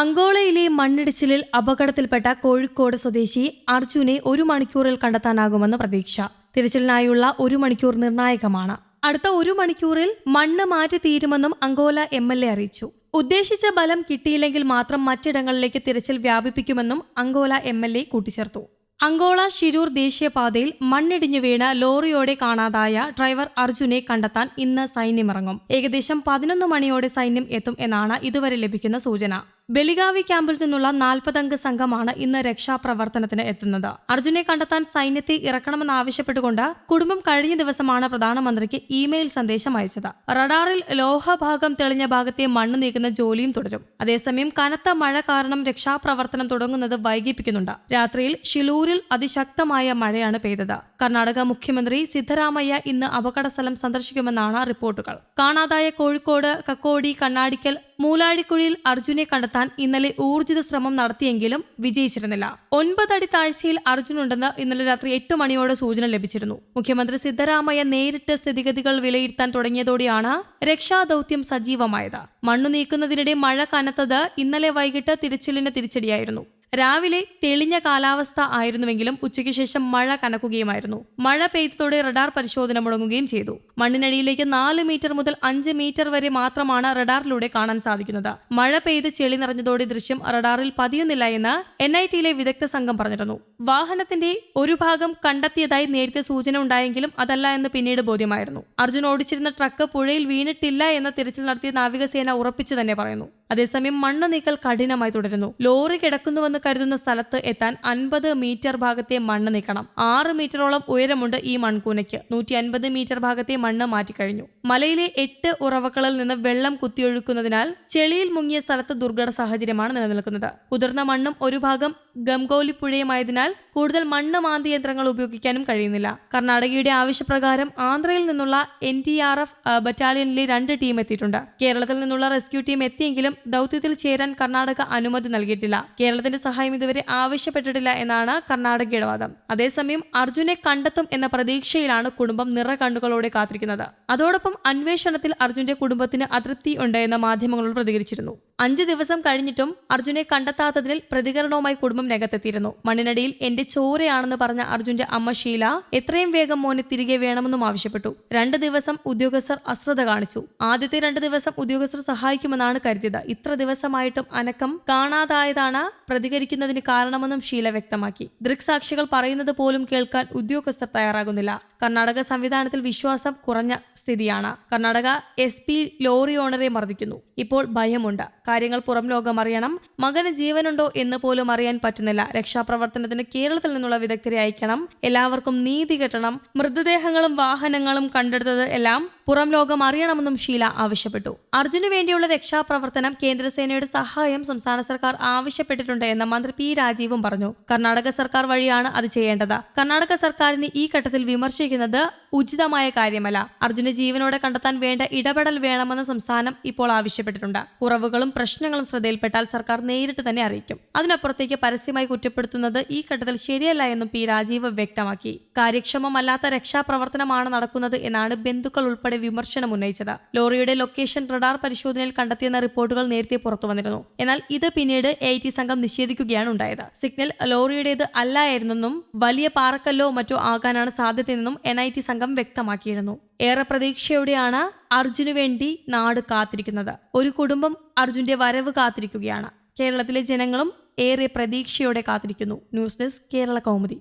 അങ്കോളയിലെ മണ്ണിടിച്ചിലിൽ അപകടത്തിൽപ്പെട്ട കോഴിക്കോട് സ്വദേശി അർജുനെ ഒരു മണിക്കൂറിൽ കണ്ടെത്താനാകുമെന്ന് പ്രതീക്ഷ. തിരച്ചിലിനായുള്ള ഒരു മണിക്കൂർ നിർണായകമാണ്. അടുത്ത ഒരു മണിക്കൂറിൽ മണ്ണ് മാറ്റി തീരുമെന്നും അങ്കോല എം എൽ എ അറിയിച്ചു. ഉദ്ദേശിച്ച ബലം കിട്ടിയില്ലെങ്കിൽ മാത്രം മറ്റിടങ്ങളിലേക്ക് തിരച്ചിൽ വ്യാപിപ്പിക്കുമെന്നും അങ്കോല എം എൽ എ കൂട്ടിച്ചേർത്തു. അങ്കോള ശിരൂർ ദേശീയപാതയിൽ മണ്ണിടിഞ്ഞു വീണ ലോറിയോടെ കാണാതായ ഡ്രൈവർ അർജുനെ കണ്ടെത്താൻ ഇന്ന് സൈന്യമിറങ്ങും. ഏകദേശം പതിനൊന്ന് മണിയോടെ സൈന്യം എത്തും എന്നാണ് ഇതുവരെ ലഭിക്കുന്ന സൂചന. ബലിഗാവി ക്യാമ്പിൽ നിന്നുള്ള നാൽപ്പതംഗ സംഘമാണ് ഇന്ന് രക്ഷാപ്രവർത്തനത്തിന് എത്തുന്നത്. അർജുനെ കണ്ടെത്താൻ സൈന്യത്തെ ഇറക്കണമെന്നാവശ്യപ്പെട്ടുകൊണ്ട് കുടുംബം കഴിഞ്ഞ ദിവസമാണ് പ്രധാനമന്ത്രിക്ക് ഇമെയിൽ സന്ദേശം അയച്ചത്. റഡാറിൽ ലോഹഭാഗം തെളിഞ്ഞ ഭാഗത്തെ മണ്ണ് നീക്കുന്ന ജോലിയും തുടരും. അതേസമയം കനത്ത മഴ കാരണം രക്ഷാപ്രവർത്തനം തുടങ്ങുന്നത് വൈകിപ്പിക്കുന്നുണ്ട്. രാത്രിയിൽ ഷിലൂരിൽ അതിശക്തമായ മഴയാണ് പെയ്തത്. കർണാടക മുഖ്യമന്ത്രി സിദ്ധരാമയ്യ ഇന്ന് അപകട സ്ഥലം സന്ദർശിക്കുമെന്നാണ് റിപ്പോർട്ടുകൾ. കാണാതായ കോഴിക്കോട് കക്കോടി കണ്ണാടിക്കൽ മൂലാഴിക്കുഴിയിൽ അർജുനെ കണ്ടെത്താൻ ഇന്നലെ ഊർജിത ശ്രമം നടത്തിയെങ്കിലും വിജയിച്ചിരുന്നില്ല. ഒൻപതടി താഴ്ചയിൽ അർജുനുണ്ടെന്ന് ഇന്നലെ രാത്രി എട്ട് മണിയോടെ സൂചന ലഭിച്ചിരുന്നു. മുഖ്യമന്ത്രി സിദ്ധരാമയ്യ നേരിട്ട് സ്ഥിതിഗതികൾ വിലയിരുത്താൻ തുടങ്ങിയതോടെയാണ് രക്ഷാദൌത്യം സജീവമായത്. മണ്ണു നീക്കുന്നതിനിടെ മഴ കനത്തത് ഇന്നലെ വൈകിട്ട് തിരച്ചിലിന് തിരിച്ചടിയായിരുന്നു. രാവിലെ തെളിഞ്ഞ കാലാവസ്ഥ ആയിരുന്നുവെങ്കിലും ഉച്ചയ്ക്ക് ശേഷം മഴ കനക്കുകയുമായിരുന്നു. മഴ പെയ്തതോടെ റഡാർ പരിശോധന മുടങ്ങുകയും ചെയ്തു. മണ്ണിനടിയിലേക്ക് നാല് മീറ്റർ മുതൽ അഞ്ച് മീറ്റർ വരെ മാത്രമാണ് റഡാറിലൂടെ കാണാൻ സാധിക്കുന്നത്. മഴ പെയ്ത് ചെളി നിറഞ്ഞതോടെ ദൃശ്യം റഡാറിൽ പതിയുന്നില്ല എന്ന് എൻ ഐ ടിയിലെ വിദഗ്ധ സംഘം പറഞ്ഞിരുന്നു. വാഹനത്തിന്റെ ഒരു ഭാഗം കണ്ടെത്തിയതായി നേരത്തെ സൂചന ഉണ്ടായെങ്കിലും അതല്ല എന്ന് പിന്നീട് ബോധ്യമായിരുന്നു. അർജുൻ ഓടിച്ചിരുന്ന ട്രക്ക് പുഴയിൽ വീണിട്ടില്ല എന്ന തിരച്ചിൽ നടത്തിയ നാവികസേന ഉറപ്പിച്ചു തന്നെ പറയുന്നു. അതേസമയം മണ്ണ് നീക്കൽ കഠിനമായി തുടരുന്നു. ലോറി കിടക്കുന്നുവെന്ന് കരുതുന്ന സ്ഥലത്ത് എത്താൻ അൻപത് മീറ്റർ ഭാഗത്തെ മണ്ണ് നീക്കണം. ആറ് മീറ്ററോളം ഉയരമുണ്ട് ഈ മൺകൂനയ്ക്ക്. നൂറ്റി അൻപത് മീറ്റർ ഭാഗത്തെ മണ്ണ് മാറ്റിക്കഴിഞ്ഞു. മലയിലെ എട്ട് ഉറവകളിൽ നിന്ന് വെള്ളം കുത്തിയൊഴുക്കുന്നതിനാൽ ചെളിയിൽ മുങ്ങിയ സ്ഥലത്ത് ദുർഘട സാഹചര്യമാണ് നിലനിൽക്കുന്നത്. കുതിർന്ന മണ്ണും ഒരു ഭാഗം ഗംഗോലി പുഴയുമായതിനാൽ കൂടുതൽ മണ്ണ് മാന്തി യന്ത്രങ്ങൾ ഉപയോഗിക്കാനും കഴിയുന്നില്ല. കർണാടകയുടെ ആവശ്യപ്രകാരം ആന്ധ്രയിൽ നിന്നുള്ള എൻ ടി ആർ എഫ് ബറ്റാലിയനിലെ രണ്ട് ടീം എത്തിയിട്ടുണ്ട്. കേരളത്തിൽ നിന്നുള്ള റെസ്ക്യൂ ടീം എത്തിയെങ്കിലും ദൗത്യത്തിൽ ചേരാൻ കർണാടക അനുമതി നൽകിയിട്ടില്ല. കേരളത്തിന്റെ സഹായം ഇതുവരെ ആവശ്യപ്പെട്ടിട്ടില്ല എന്നാണ് കർണാടകയുടെ വാദം. അതേസമയം അർജുനെ കണ്ടെത്തും എന്ന പ്രതീക്ഷയിലാണ് കുടുംബം നിറകണ്ണുകളോടെ കാത്തിരിക്കുന്നത്. അതോടൊപ്പം അന്വേഷണത്തിൽ അർജുന്റെ കുടുംബത്തിന് അതൃപ്തി ഉണ്ട് എന്ന മാധ്യമങ്ങളോട് പ്രതികരിച്ചിരുന്നു. അഞ്ച് ദിവസം കഴിഞ്ഞിട്ടും അർജുനെ കണ്ടെത്താത്തതിൽ പ്രതികരണവുമായി കുടുംബം രംഗത്തെത്തിയിരുന്നു. മണ്ണിനടിയിൽ എന്റെ ചോരയാണെന്ന് പറഞ്ഞ അർജുന്റെ അമ്മ ഷീല എത്രയും വേഗം മോനെ തിരികെ വേണമെന്നും ആവശ്യപ്പെട്ടു. രണ്ട് ദിവസം ഉദ്യോഗസ്ഥർ അശ്രദ്ധ കാണിച്ചു. ആദ്യത്തെ രണ്ട് ദിവസം ഉദ്യോഗസ്ഥർ സഹായിക്കുമെന്നാണ് കരുതിയത്. ഇത്ര ദിവസമായിട്ടും അനക്കം കാണാതായതാണ് പ്രതികരിക്കുന്നതിന് കാരണമെന്നും ഷീല വ്യക്തമാക്കി. ദൃക്സാക്ഷികൾ പറയുന്നത് പോലും കേൾക്കാൻ ഉദ്യോഗസ്ഥർ തയ്യാറാകുന്നില്ല. കർണാടക സംവിധാനത്തിൽ വിശ്വാസം കുറഞ്ഞ സ്ഥിതിയാണ്. കർണാടക എസ് പി ലോറി ഓണറെ മർദ്ദിക്കുന്നു. ഇപ്പോൾ ഭയമുണ്ട്. കാര്യങ്ങൾ പുറം ലോകം അറിയണം. മകന് ജീവനുണ്ടോ എന്ന് പോലും അറിയാൻ പറ്റുന്നില്ല. രക്ഷാപ്രവർത്തനത്തിന് കേരളത്തിൽ നിന്നുള്ള വിദഗ്ധരെ അയക്കണം. എല്ലാവർക്കും നീതി കെട്ടണം. മൃതദേഹങ്ങളും വാഹനങ്ങളും കണ്ടെടുത്തത് എല്ലാം പുറം ലോകം അറിയണമെന്നും ഷീല ആവശ്യപ്പെട്ടു. അർജുനു വേണ്ടിയുള്ള രക്ഷാപ്രവർത്തനം കേന്ദ്രസേനയുടെ സഹായം സംസ്ഥാന സർക്കാർ ആവശ്യപ്പെട്ടിട്ടുണ്ട് എന്ന് മന്ത്രി പി രാജീവും പറഞ്ഞു. കർണാടക സർക്കാർ വഴിയാണ് അത് ചെയ്യേണ്ടത്. കർണാടക സർക്കാരിന് ഈ ഘട്ടത്തിൽ വിമർശിക്കുന്നത് ഉചിതമായ കാര്യമല്ല. അർജുന ജീവനോടെ കണ്ടെത്താൻ വേണ്ട ഇടപെടൽ വേണമെന്ന് സംസ്ഥാനം ഇപ്പോൾ ആവശ്യപ്പെട്ടിട്ടുണ്ട്. കുറവുകളും പ്രശ്നങ്ങളും ശ്രദ്ധയിൽപ്പെട്ടാൽ സർക്കാർ നേരിട്ട് തന്നെ അറിയിക്കും. അതിനപ്പുറത്തേക്ക് പരസ്യമായി കുറ്റപ്പെടുത്തുന്നത് ഈ ഘട്ടത്തിൽ ശരിയല്ല എന്നും പി രാജീവ് വ്യക്തമാക്കി. കാര്യക്ഷമമല്ലാത്ത രക്ഷാപ്രവർത്തനമാണ് നടക്കുന്നത് എന്നാണ് ബന്ധുക്കൾ ഉൾപ്പെടെ വിമർശനം ഉന്നയിച്ചത്. ലോറിയുടെ ലൊക്കേഷൻ റഡാർ പരിശോധനയിൽ കണ്ടെത്തിയെന്ന റിപ്പോർട്ടുകൾ നേരത്തെ പുറത്തു വന്നിരുന്നു. എന്നാൽ ഇത് പിന്നീട് എ സംഘം നിഷേധിക്കുകയാണ് ഉണ്ടായത്. സിഗ്നൽ ലോറിയുടേത് അല്ലായിരുന്നെന്നും വലിയ പാറക്കല്ലോ മറ്റോ ആകാനാണ് സാധ്യതയെന്നും എൻ ഐ ടി സംഘം വ്യക്തമാക്കിയിരുന്നു. ഏറെ പ്രതീക്ഷയോടെയാണ് അർജുനു വേണ്ടി നാട് കാത്തിരിക്കുന്നത്. ഒരു കുടുംബം അർജുന്റെ വരവ് കാത്തിരിക്കുകയാണ്. കേരളത്തിലെ ജനങ്ങളും ഏറെ പ്രതീക്ഷയോടെ കാത്തിരിക്കുന്നു. News desk Kerala Kaumudi.